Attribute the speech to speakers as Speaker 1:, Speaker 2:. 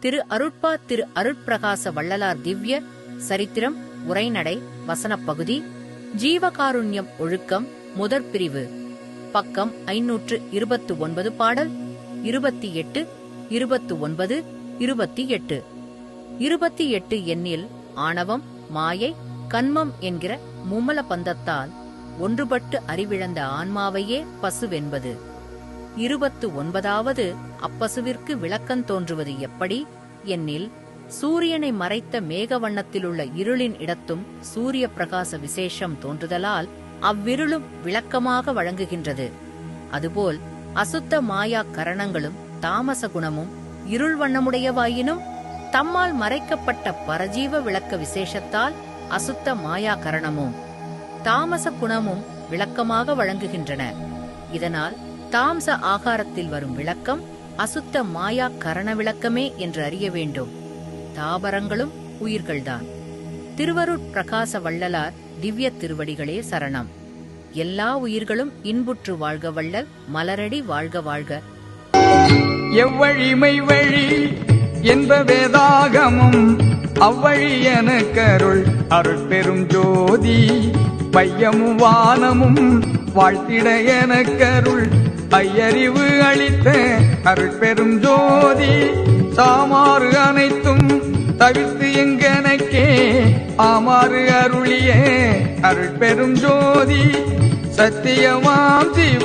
Speaker 1: திரு அருட்பா திரு அருட்பிரகாச வள்ளலார் திவ்ய சரித்திரம் உரைநடை வசனப்பகுதி ஜீவகாருண்யம் ஒழுக்கம் முதற் பிரிவு பக்கம் ஐநூற்று இருபத்து ஒன்பது பாடல் இருபத்தி எட்டு இருபத்து ஒன்பது இருபத்தி எட்டு. இருபத்தி எட்டு எண்ணில் ஆணவம் மாயை கன்மம் என்கிற மும்மல பந்தத்தால் ஒன்றுபட்டு அறிவிழந்த ஆன்மாவையே பசுவென்பது. இருபத்து ஒன்பதாவது அப்பசுவிற்கு விளக்கம் தோன்றுவது எப்படி? என்னில் சூரியனை மறைத்த மேக வண்ணத்திலுள்ள இருளின் இடத்தும் சூரிய பிரகாச விசேஷம் தோன்றுதலால் அவ்விருளும் விளக்கமாக வழங்குகின்றது. அதுபோல் அசுத்த மாயா கரணங்களும் தாமச குணமும் இருள் வண்ணமுடையவாயினும் தம்மால் மறைக்கப்பட்ட பரஜீவ விளக்க விசேஷத்தால் அசுத்த மாயா கரணமும் தாமச குணமும் விளக்கமாக வழங்குகின்றன. இதனால் தாம்ச ஆகாரத்தில் வரும் விளக்கம் அசுத்த மாயா கரண விளக்கமே என்று அறிய வேண்டும். தாபரங்களும் உயிர்கள்தான். திருவருட் பிரகாச வள்ளலார் திவ்ய திருவடிகளே சரணம். எல்லா உயிர்களும் இன்புற்று வாழ்க வள்ளல் மலரடி வாழ்க வாழ்க.
Speaker 2: எவ்வழிமை வழி என்ப வேதாகமும் அவ்வழி எனக்கருள் அருட்பெரும் ஜோதி பையமும் வானமும் வாழ்த்திட எனக்கருள் ஐயறிவு அளித்த அருட்பெரும் ஜோதி சாமாறு அனைத்தும் தவிர்த்து எங்கனக்கே ஆமாறு அருளிய அருட்பெரும் ஜோதி சத்தியமாம் சிவ